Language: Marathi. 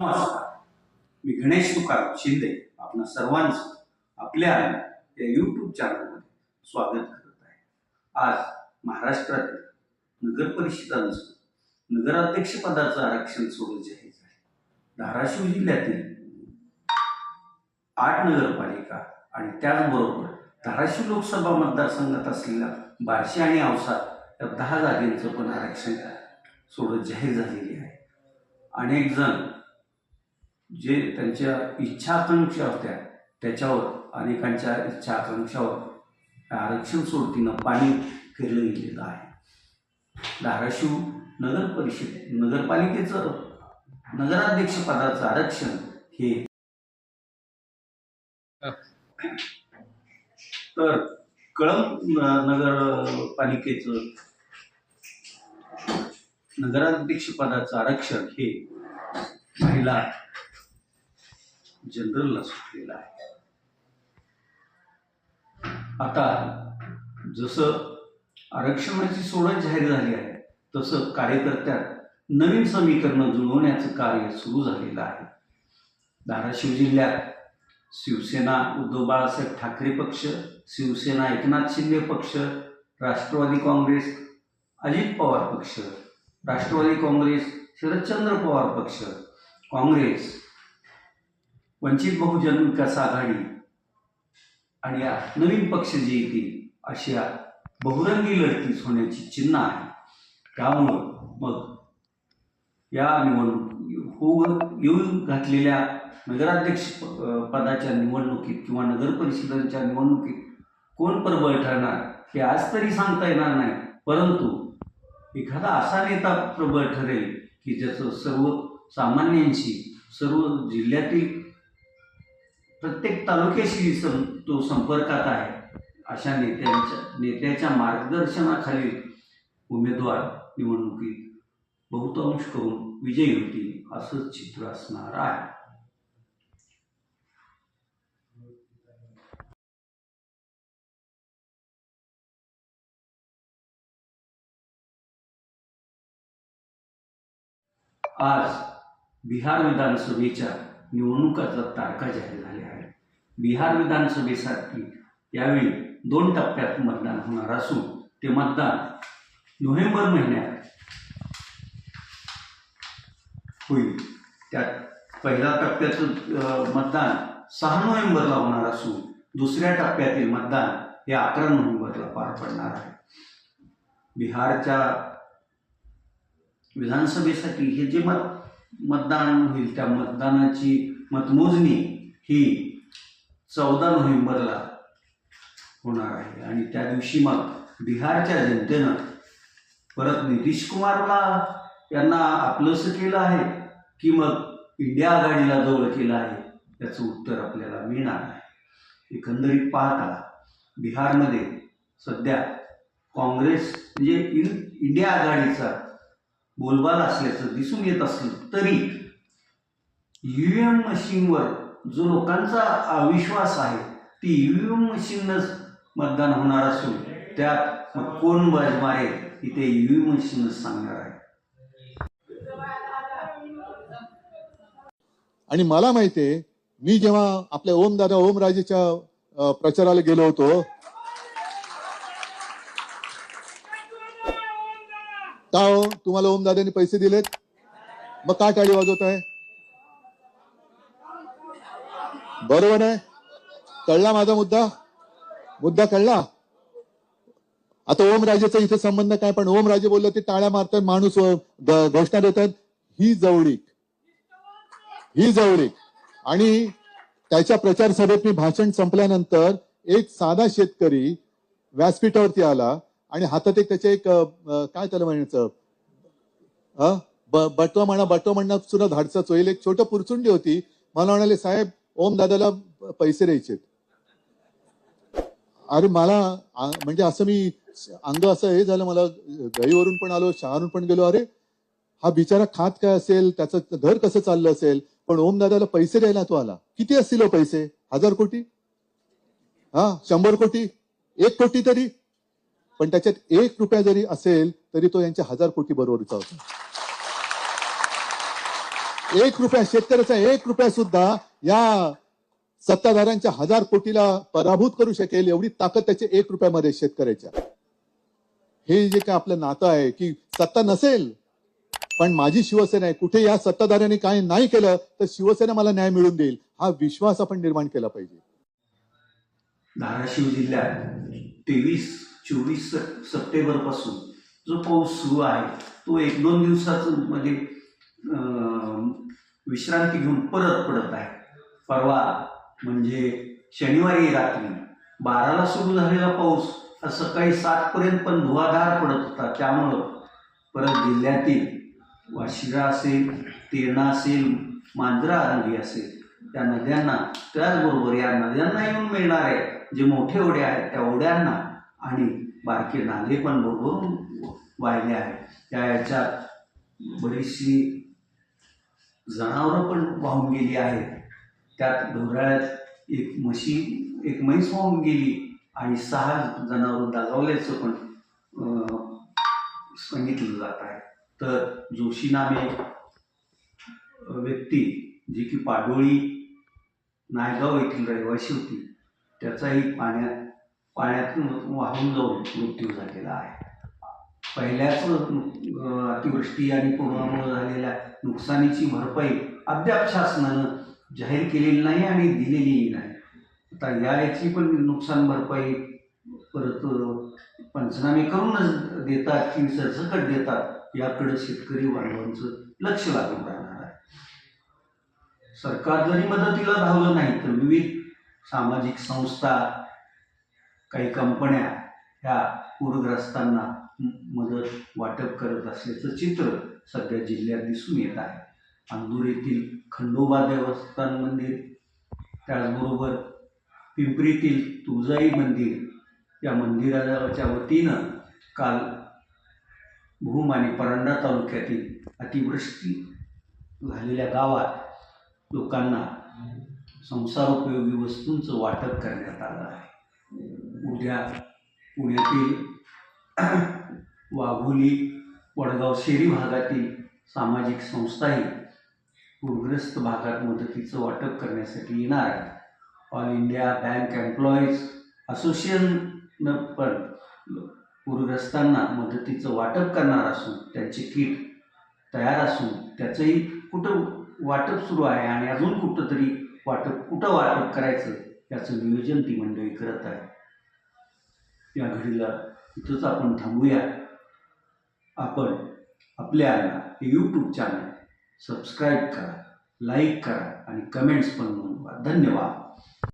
नमस्कार. मी गणेश तुकाराम शिंदे आपण सर्वांचं आपल्या या यूट्यूब चॅनलमध्ये स्वागत करत आहे. आज महाराष्ट्रातील नगर परिषदांचं नगराध्यक्षपदाचं आरक्षण सोडून जाहीर झाले. धाराशिव जिल्ह्यातील आठ नगरपालिका आणि त्याचबरोबर धाराशिव लोकसभा मतदारसंघात असलेल्या बार्शी आणि औसा या दहा जागेंचं पण आरक्षण सोडत जाहीर झालेली आहे. अनेक जण जे त्यांच्या इच्छा आकांक्षा होत्या त्याच्यावर अनेकांच्या इच्छा आकांक्षावर आरक्षण सोडतीनं पाणी फिरलं गेलेलं आहे. धाराशिव नगर परिषद नगरपालिकेचं नगराध्यक्षपदाचं आरक्षण हे तर कळंब नगरपालिकेचं नगराध्यक्षपदाचं आरक्षण हे महिला जनरलला सुटलेला आहे. आता जसं आरक्षणाची सोडत जाहीर झाली आहे तसं कार्यकर्त्यात नवीन समीकरणं जुळवण्याचं कार्य सुरू झालेलं आहे. धाराशिव जिल्ह्यात शिवसेना उद्धव बाळासाहेब ठाकरे पक्ष शिवसेना एकनाथ शिंदे पक्ष राष्ट्रवादी काँग्रेस अजित पवार पक्ष राष्ट्रवादी काँग्रेस शरदचंद्र पवार पक्ष काँग्रेस वंचित बहुजन विकास आघाडी आणि या नवीन पक्ष जे येतील अशा बहुरंगी लढतीच होण्याची चिन्ह आहे. त्यामुळं मग या निवडणूक होऊ येऊन घातलेल्या नगराध्यक्ष पदाच्या निवडणुकीत किंवा नगर परिषदांच्या निवडणुकीत कोण प्रबळ ठरणार हे आज तरी सांगता येणार नाही. परंतु एखादा असा नेता प्रबळ ठरेल की ज्याचं सर्व सामान्यांशी सर्व जिल्ह्यातील प्रत्येक तालुक्याशी सं तो संपर्कात आहे. अशा नेत्यांच्या नेत्याच्या मार्गदर्शनाखाली उमेदवार निवडणुकीत बहुतांश करून विजयी होतील असं चित्र असणार आहे. आज बिहार विधानसभेच्या निवडणुकाचा तारखा जाहीर झाल्या आहेत बिहार विधानसभेसाठी यावेळी दोन टप्प्यात मतदान होणार असून ते मतदान नोव्हेंबर महिन्यात होईल. त्यात पहिल्या टप्प्याचं मतदान सहा नोव्हेंबरला होणार असून दुसऱ्या टप्प्यातील मतदान हे अकरा नोव्हेंबरला पार पडणार आहे. बिहारच्या विधानसभेसाठी हे जे मत मतदान होईल. त्या मतदानाची मतमोजणी ही चौदा नोव्हेंबरला होणार आहे. आणि त्या दिवशी मग बिहारच्या जनतेनं परत नितीश कुमारला यांना आपलंसं केलं आहे की मग इंडिया आघाडीला जवळ केलं आहे याचं उत्तर आपल्याला मिळणार आहे. एकंदरीत पाहता बिहारमध्ये सध्या काँग्रेस म्हणजे इन इंडिया आघाडीचा बोलबाला असल्याचं दिसून येत असलं तरी यू एम मशीनवर जो लोकांचा अविश्वास आहे ती यू एम मशीनच मतदान होणार असून त्यात मग कोण बाज मारेल की ते यू एम मशीनच सांगणार आहे. आणि मला माहितीये मी जेव्हा आपल्या ओमदादा ओमराजेच्या प्रचाराला गेलो होतो का हो? तुम्हाला ओमदादांनी पैसे दिलेत? मग का टाळी वाजवत आहे? बरोबर आहे. कळला माझा मुद्दा? मुद्दा कळला? आता ओमराजेचा इथे संबंध काय? पण ओम राजे बोललं ते टाळ्या मारतात माणूस घोषणा देतात. ही जवळीक. ही जवळीक. आणि त्याच्या प्रचार सभेत मी भाषण संपल्यानंतर एक साधा शेतकरी व्यासपीठावरती आला. आणि हातात एक त्याचे एक काय त्याला म्हणायचं? ब- बटवा म्हणा बटवा म्हणणं सुद्धा धाडसा. चोईल एक छोटं पुरचुंडी होती. मला म्हणाले साहेब ओम दादाला पैसे द्यायचे अरे मला म्हणजे असं मी अंग असं हे झालं मला गईवरून पण आलो शहारून पण गेलो. अरे हा बिचारा खात काय असेल? त्याचं घर कसं चाललं असेल? पण ओम दादाला पैसे द्यायला तो आला. किती असतील हो पैसे? हजार कोटी? हा शंभर कोटी? एक कोटी तरी? पण त्याच्यात एक रुपया जरी असेल तरी तो यांच्या हजार कोटी बरोबरचा होता. एक रुपया शेतकऱ्याचा एक रुपया सुद्धा या सत्ताधाऱ्यांच्या हजार कोटीला पराभूत करू शकेल एवढी ताकद त्याच्या एक रुपयामध्ये शेतकऱ्याच्या. हे जे काय आपलं नातं आहे की सत्ता नसेल पण माझी शिवसेना आहे कुठे या सत्ताधाऱ्यांनी काही नाही केलं तर शिवसेना मला न्याय मिळवून देईल हा विश्वास आपण निर्माण केला पाहिजे. धाराशिव जिल्ह्यात तेवीस चोवीस सप्टेंबरपासून जो पाऊस सुरू आहे तो एक दोन दिवसाचं म्हणजे विश्रांती घेऊन परत पडत आहे. परवा म्हणजे शनिवारी रात्री बाराला सुरू झालेला पाऊस हा सकाळी सातपर्यंत पण धुवाधार पडत होता. त्यामुळं परत जिल्ह्यातील वाशिरा असेल तेरणा असेल मांजरा नदी असेल त्या नद्यांना त्याचबरोबर या नद्यांना येऊन मिळणारे जे मोठे ओढे आहेत त्या ओढ्यांना आणि बारके नाले पण बरोबर वाहिले आहेत. त्या याच्यात बरीचशी जनावरं पण वाहून गेली आहेत. त्यात ढोराळ्यात एक म्हशी एक म्हैस वाहून गेली आणि सहा जनावरं दागावल्याचं पण सांगितलं जात आहे. तर जोशी नामे व्यक्ती जी की पाडोळी नायगाव येथील रहिवासी होती. त्याचाही पाण्यात पाण्यातून वाहून जाऊन मृत्यू झालेला आहे. पहिल्याच अतिवृष्टी आणि पूर्वामुळे झालेल्या नुकसानीची भरपाई अद्याप शासनानं जाहीर केलेली नाही आणि दिलेलीही नाही. आता या याची पण नुकसान भरपाई परत पंचनामे करूनच देतात की सरसकट देतात याकडे शेतकरी बांधवांचं लक्ष लागून राहणार आहे सरकार जरी मदतीला धावलं नाही तर विविध सामाजिक संस्था काही कंपन्या ह्या पूरग्रस्तांना मदत वाटप करत असल्याचं चित्र सध्या जिल्ह्यात दिसून येत आहे. अंदूर येथील खंडोबा देवस्थान मंदिर त्याचबरोबर पिंपरीतील तुळजाई मंदिर या मंदिराच्या वतीनं काल भूम आणि परांडा तालुक्यातील अतिवृष्टी झालेल्या गावात लोकांना संसारोपयोगी वस्तूंचं वाटप करण्यात आलं आहे. उद्या पुण्यातील वाघोली वडगाव शेरी भागातील सामाजिक संस्थाही पूरग्रस्त भागात मदतीचं वाटप करण्यासाठी येणार आहे ऑल इंडिया बँक एम्प्लॉईज असोसिएशननं पण पूरग्रस्तांना मदतीचं वाटप करणार असून त्यांचे किट तयार असून त्याचंही कुठं वाटप सुरू आहे आणि अजून कुठं तरी वाटप कुठं वाटप करायचं याचं नियोजन ती मंडळी करत आहे. या घडीला इथंच आपण थांबूया. आपण आपल्या हे यूट्यूब चॅनल सबस्क्राईब करा लाईक करा आणि कमेंट्स पण नोंदवा धन्यवाद.